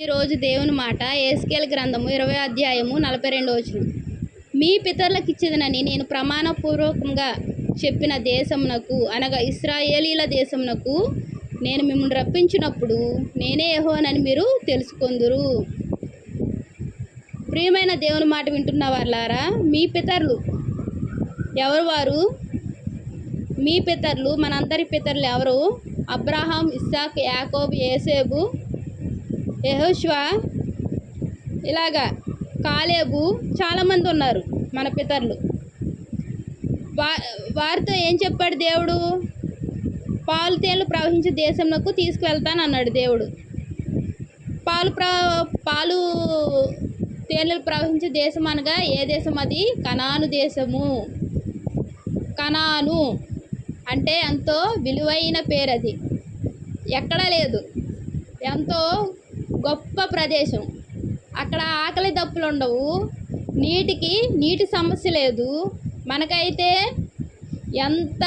ఈరోజు దేవుని మాట ఏస్కేల్ గ్రంథము ఇరవై అధ్యాయము నలభై రెండు వచనం. మీ పితరులకు ఇచ్చేదనని నేను ప్రమాణపూర్వకంగా చెప్పిన దేశమునకు అనగా ఇస్రాయేలీల దేశమునకు నేను మిమ్మల్ని రప్పించినప్పుడు నేనే యహోనని మీరు తెలుసుకొందురు. ప్రియమైన దేవుని మాట వింటున్న వాళ్ళారా మీ పితరులు ఎవరు వారు? మీ పితరులు మనందరి పితరులు ఎవరు? అబ్రహాం ఇస్సాక్ యాకోబ్ ఏసేబు యహోష్వా ఇలాగా కాలేబు చాలామంది ఉన్నారు మన పితరులు. వా వారితో ఏం చెప్పాడు దేవుడు? పాలు తేలు ప్రవహించే దేశంలోకి తీసుకువెళ్తాను అన్నాడు దేవుడు. పాలు ప్ర పాలు తేనెలు ప్రవహించే దేశం అనగా ఏ దేశం అది? కనాను దేశము. కనాను అంటే ఎంతో విలువైన పేరు అది ఎక్కడా లేదు. ఎంతో గొప్ప ప్రదేశం. అక్కడ ఆకలి దప్పులు ఉండవు. నీటికి నీటి సమస్య లేదు. మనకైతే ఎంత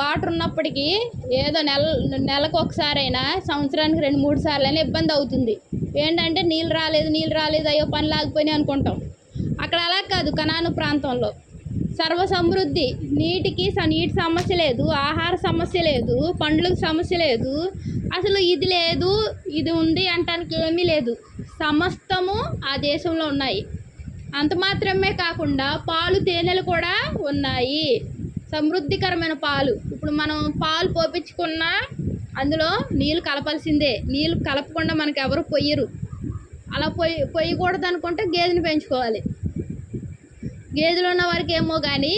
వాటర్ ఉన్నప్పటికీ ఏదో నెల నెలకు ఒకసారైనా సంవత్సరానికి రెండు మూడు సార్లు అయినా ఇబ్బంది అవుతుంది. ఏంటంటే నీళ్ళు రాలేదు నీళ్ళు రాలేదు అయ్యో పని లాగిపోయినాయి అనుకుంటాం. అక్కడ అలా కాదు కనాను ప్రాంతంలో. సర్వ సమృద్ధి నీటికి స నీటి సమస్య లేదు ఆహార సమస్య లేదు పండ్లకు సమస్య లేదు. అసలు ఇది లేదు ఇది ఉంది అంటానికి ఏమీ లేదు. సమస్తము ఆ దేశంలో ఉన్నాయి. అంత మాత్రమే కాకుండా పాలు తేనెలు కూడా ఉన్నాయి. సమృద్ధికరమైన పాలు. ఇప్పుడు మనం పాలు పోపించుకున్నా అందులో నీళ్ళు కలపాల్సిందే. నీళ్ళు కలపకుండా మనకు ఎవరు పొయ్యరు. అలా పొయ్యి పొయ్యకూడదు అనుకుంటే గేదెని పెంచుకోవాలి. గేదెలు ఉన్న వారికి ఏమో కానీ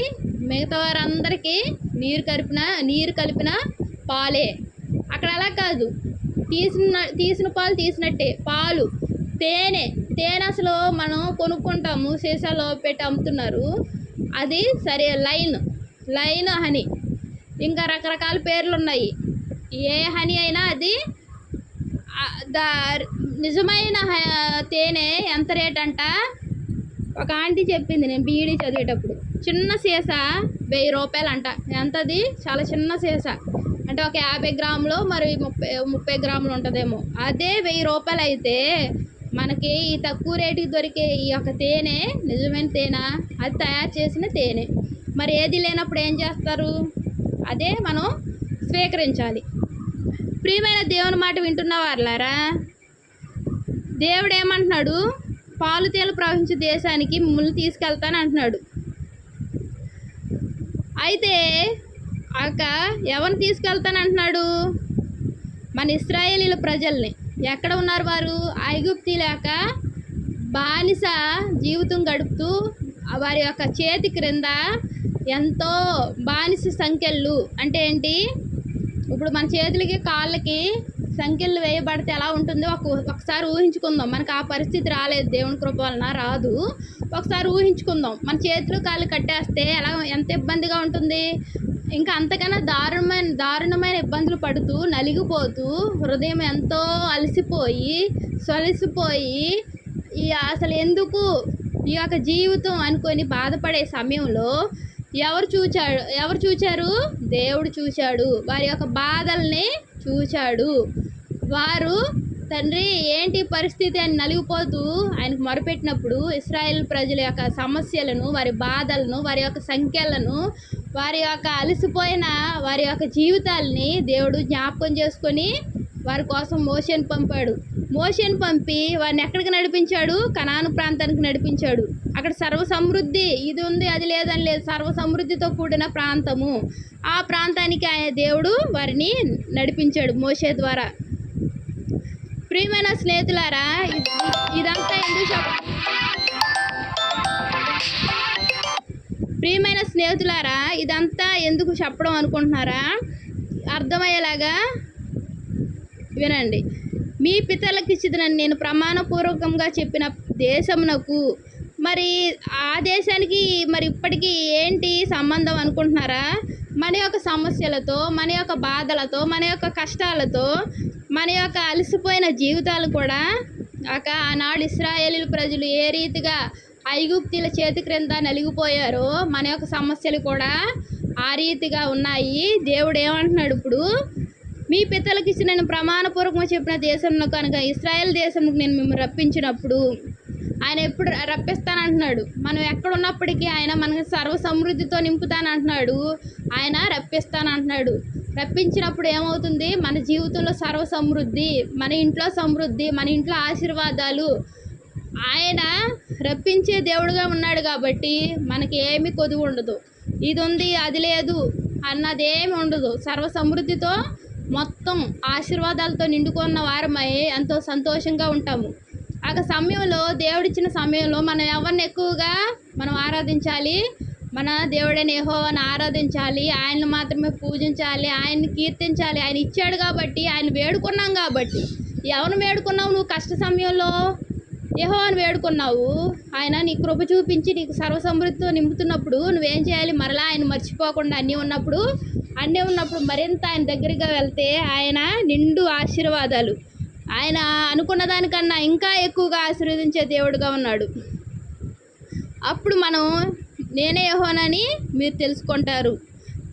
మిగతా వారందరికీ నీరు కలిపిన నీరు కలిపిన పాలే. అక్కడ అలా కాదు. తీసిన తీసిన పాలు తీసినట్టే. పాలు తేనె. తేనె అసలు మనం కొనుక్కుంటాము సీసాలో పెట్టి అమ్ముతున్నారు. అది సరే లైన్. Line honey. ఇంకా రకరకాల పేర్లు ఉన్నాయి ఏ హనీ అయినా అది దా నిజమైన తేనె ఎంత రేట్ అంట ఒక ఆంటీ చెప్పింది నేను బీఈడీ చదివేటప్పుడు. చిన్న సీసా వెయ్యి రూపాయలు అంట ఎంతది? చాలా చిన్న సీస. అంటే ఒక యాభై గ్రాములు మరి ముప్పై ముప్పై గ్రాములు ఉంటుందేమో. అదే వెయ్యి రూపాయలు అయితే మనకి ఈ తక్కువ రేటుకి దొరికే ఈ యొక్క తేనె నిజమైన తేనె? అది తయారు చేసిన తేనె. మరి ఏది లేనప్పుడు ఏం చేస్తారు? అదే మనం స్వీకరించాలి. ప్రియమైన దేవుని మాట వింటున్న వాళ్ళారా దేవుడు ఏమంటున్నాడు? పాలు తేలు ప్రవహించే దేశానికి మిమ్మల్ని తీసుకెళ్తాను అంటున్నాడు. అయితే అక్క ఎవరిని తీసుకెళ్తాను అంటున్నాడు? మన ఇస్రాయేలీల ప్రజల్ని. ఎక్కడ ఉన్నారు వారు? ఐగుప్తి లేక బానిస జీవితం గడుపుతూ వారి యొక్క చేతి క్రింద ఎంతో బానిస సంఖ్యలు. అంటే ఏంటి? ఇప్పుడు మన చేతులకి కాళ్ళకి సంఖ్యలు వేయబడితే ఎలా ఉంటుందో ఒక ఒకసారి ఊహించుకుందాం. మనకు ఆ పరిస్థితి రాలేదు. దేవుని కృప వలన రాదు. ఒకసారి ఊహించుకుందాం. మన చేతులు కాళ్ళు కట్టేస్తే ఎలా ఎంత ఇబ్బందిగా ఉంటుంది? ఇంకా అంతకన్నా దారుణమైన దారుణమైన ఇబ్బందులు పడుతూ నలిగిపోతూ హృదయం ఎంతో అలసిపోయి సొలసిపోయి ఈ అసలు ఎందుకు ఈ యొక్క జీవితం అనుకొని బాధపడే సమయంలో ఎవరు చూచాడు ఎవరు చూచారు? దేవుడు చూచాడు. వారి యొక్క బాధల్ని చూచాడు. వారు తండ్రి ఏంటి పరిస్థితి? అని నలిగిపోతూ ఆయనకు మొరపెట్టినప్పుడు ఇస్రాయేల్ ప్రజల యొక్క సమస్యలను వారి బాధలను వారి యొక్క సంఖ్యలను వారి యొక్క అలసిపోయిన వారి యొక్క జీవితాలని దేవుడు జ్ఞాపకం చేసుకొని వారి కోసం మోషన్ పంపాడు. మోషన్ పంపి వారిని ఎక్కడికి నడిపించాడు? కనాను ప్రాంతానికి నడిపించాడు. అక్కడ సర్వ సమృద్ధి ఇది ఉంది అది లేదని లేదు సర్వ సమృద్ధితో కూడిన ప్రాంతము. ఆ ప్రాంతానికి ఆయన దేవుడు వారిని నడిపించాడు మోషే ద్వారా. ప్రియమైన స్నేహితులారా ఇదంతా ఎందుకు ప్రియమైన స్నేహితులారా ఇదంతా ఎందుకు చెప్పడం అనుకుంటున్నారా? అర్థమయ్యేలాగా వినండి. మీ పితలకు ఇచ్చిదని నేను ప్రమాణపూర్వకంగా చెప్పిన దేశమునకు మరి ఆ దేశానికి మరి ఇప్పటికీ ఏంటి సంబంధం అనుకుంటున్నారా? మన యొక్క సమస్యలతో మన యొక్క బాధలతో మన యొక్క కష్టాలతో మన యొక్క అలసిపోయిన జీవితాలు కూడా ఒక ఆనాడు ఇస్రాయేలీ ప్రజలు ఏ రీతిగా ఐగుప్తుల చేతి క్రింద నలిగిపోయారో మన యొక్క సమస్యలు కూడా ఆ రీతిగా ఉన్నాయి. దేవుడు ఏమంటున్నాడు ఇప్పుడు? మీ పితలకు ఇచ్చి నేను ప్రమాణపూర్వకంగా చెప్పిన దేశంలో కనుక ఇస్రాయేల్ దేశంకి నేను మిమ్మల్ని రప్పించినప్పుడు ఆయన ఎప్పుడు రప్పిస్తానంటున్నాడు. మనం ఎక్కడ ఉన్నప్పటికీ ఆయన మనకు సర్వ సమృద్ధితో నింపుతానంటున్నాడు. ఆయన రప్పిస్తానంటున్నాడు. రప్పించినప్పుడు ఏమవుతుంది? మన జీవితంలో సర్వ సమృద్ధి మన ఇంట్లో సమృద్ధి మన ఇంట్లో ఆశీర్వాదాలు. ఆయన రప్పించే దేవుడుగా ఉన్నాడు కాబట్టి మనకి ఏమి కొదువు ఉండదు. ఇది ఉంది అది లేదు అన్నది ఏమి ఉండదు. సర్వ సమృద్ధితో మొత్తం ఆశీర్వాదాలతో నిండుకున్న వారమై ఎంతో సంతోషంగా ఉంటాము. ఆ సమయంలో దేవుడిచ్చిన సమయంలో మనం ఎవరిని ఎక్కువగా మనం ఆరాధించాలి? మన దేవుడైన యహోవాను ఆరాధించాలి ఆయన్ని మాత్రమే పూజించాలి ఆయన్ని కీర్తించాలి. ఆయన ఇచ్చాడు కాబట్టి ఆయన వేడుకున్నాం కాబట్టి. ఎవరిని వేడుకున్నావు నువ్వు కష్ట సమయంలో? యహోవాను వేడుకున్నావు. ఆయన నీ కృప చూపించి నీకు సర్వసమృద్ధితో నింపుతున్నప్పుడు నువ్వేం చేయాలి? మరలా ఆయన మర్చిపోకుండా అన్నీ ఉన్నప్పుడు అన్నీ ఉన్నప్పుడు మరింత ఆయన దగ్గరగా వెళ్తే ఆయన నిండు ఆశీర్వాదాలు. ఆయన అనుకున్న దానికన్నా ఇంకా ఎక్కువగా ఆశీర్వదించే దేవుడుగా ఉన్నాడు. అప్పుడు మనం నేనే యహోనని మీరు తెలుసుకుంటారు.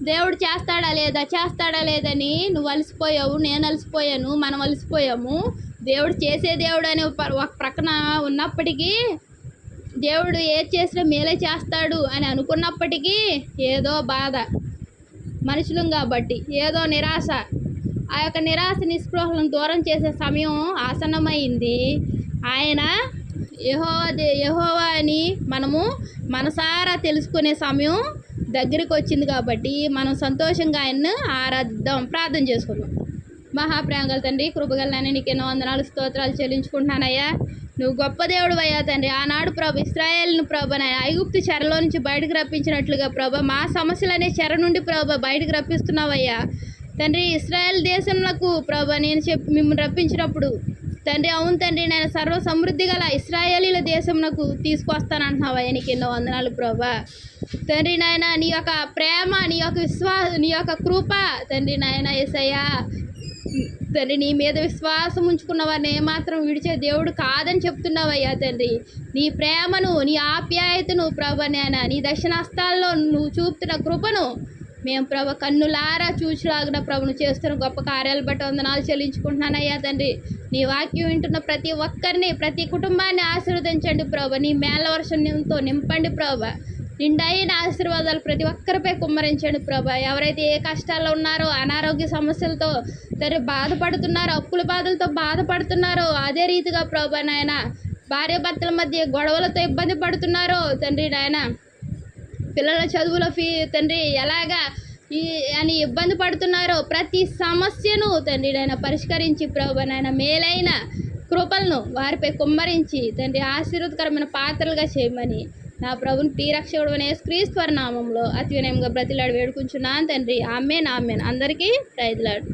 దేవుడు చేస్తాడా లేదా? చేస్తాడా లేదని నువ్వు అలసిపోయావు నేను అలసిపోయాను మనం అలసిపోయాము. దేవుడు చేసే దేవుడు అనే ఒక ఒక ప్రక్కన ఉన్నప్పటికీ దేవుడు ఏది చేసినా మేలే చేస్తాడు అని అనుకున్నప్పటికీ ఏదో బాధ మనుషులం కాబట్టి ఏదో నిరాశ. ఆ యొక్క నిరాశ నిస్పృహలను దూరం చేసే సమయం ఆసన్నమైంది. ఆయన యహో దే యహోవా అని మనము మనసారా తెలుసుకునే సమయం దగ్గరికి వచ్చింది కాబట్టి మనం సంతోషంగా ఆయన్ను ఆరాధిద్దాం. ప్రార్థన చేసుకుందాం. మహాప్రేమగల తండ్రి కృపగలనని నీకు ఎన్నో వందనాలు స్తోత్రాలు చెల్లించుకుంటున్నానయ్యా. నువ్వు గొప్ప దేవుడు అయ్యా తండ్రి. ఆనాడు ప్రభు ఇస్రాయేల్ను ప్రభ నాయన ఐగుప్తు చెరలో నుంచి బయటకు రప్పించినట్లుగా ప్రభ మా సమస్యలనే చెర నుండి ప్రభ బయటకు రప్పిస్తున్నావయ్యా. తండ్రి ఇస్రాయేల్ దేశంలకు ప్రభ నేను చెప్పి మిమ్మల్ని రప్పించినప్పుడు తండ్రి అవును తండ్రి నేను సర్వ సమృద్ధి గల ఇస్రాయేలీల దేశంనకు తీసుకొస్తానంటున్నావయ్యా నీకు ఎన్నో వందనాలు ప్రభా. తండ్రి నాయన నీ యొక్క ప్రేమ నీ యొక్క విశ్వాస నీ యొక్క కృప తండ్రి నాయన ఏసయ్యా. తండ్రి నీ మీద విశ్వాసం ఉంచుకున్న వారిని ఏమాత్రం విడిచే దేవుడు కాదని చెప్తున్నావయ్యా తండ్రి. నీ ప్రేమను నీ ఆప్యాయతను ప్రభ నాయన నీ దర్శనస్తాల్లో నువ్వు చూపుతున్న కృపను మేము ప్రభ కన్నులారా చూసిలాగిన ప్రభును చేస్తున్న గొప్ప కార్యాలు బట్టి వందనాలు చెల్లించుకుంటున్నానయ్యా తండ్రి. నీ వాక్యం వింటున్న ప్రతి ఒక్కరిని ప్రతి కుటుంబాన్ని ఆశీర్వదించండి ప్రభా. నీ మేళ వర్షంతో నింపండి ప్రభా. నిండైన ఆశీర్వాదాలు ప్రతి ఒక్కరిపై కుమ్మరించండి ప్రభా. ఎవరైతే ఏ కష్టాల్లో ఉన్నారో అనారోగ్య సమస్యలతో సరే బాధపడుతున్నారో అప్పుల బాధలతో బాధపడుతున్నారో అదే రీతిగా ప్రభా నాయన భార్య భర్తల మధ్య గొడవలతో ఇబ్బంది పడుతున్నారో తండ్రి నాయన పిల్లల చదువుల ఫీ తండ్రి ఎలాగా ఈ అని ఇబ్బంది పడుతున్నారో ప్రతి సమస్యను తండ్రి నాయన పరిష్కరించి ప్రభు నాయన మేలైన కృపలను వారిపై కుమ్మరించి తండ్రి ఆశీర్వదకరమైన పాత్రలుగా చేయమని నా ప్రభుని తీరక్షకుడు అనే క్రీస్తు నామంలో అతి వినయంగా బ్రతిలాడు వేడుకుంటున్నాను తండ్రి. Amen amen. అందరికీ ప్రైజ్లాడు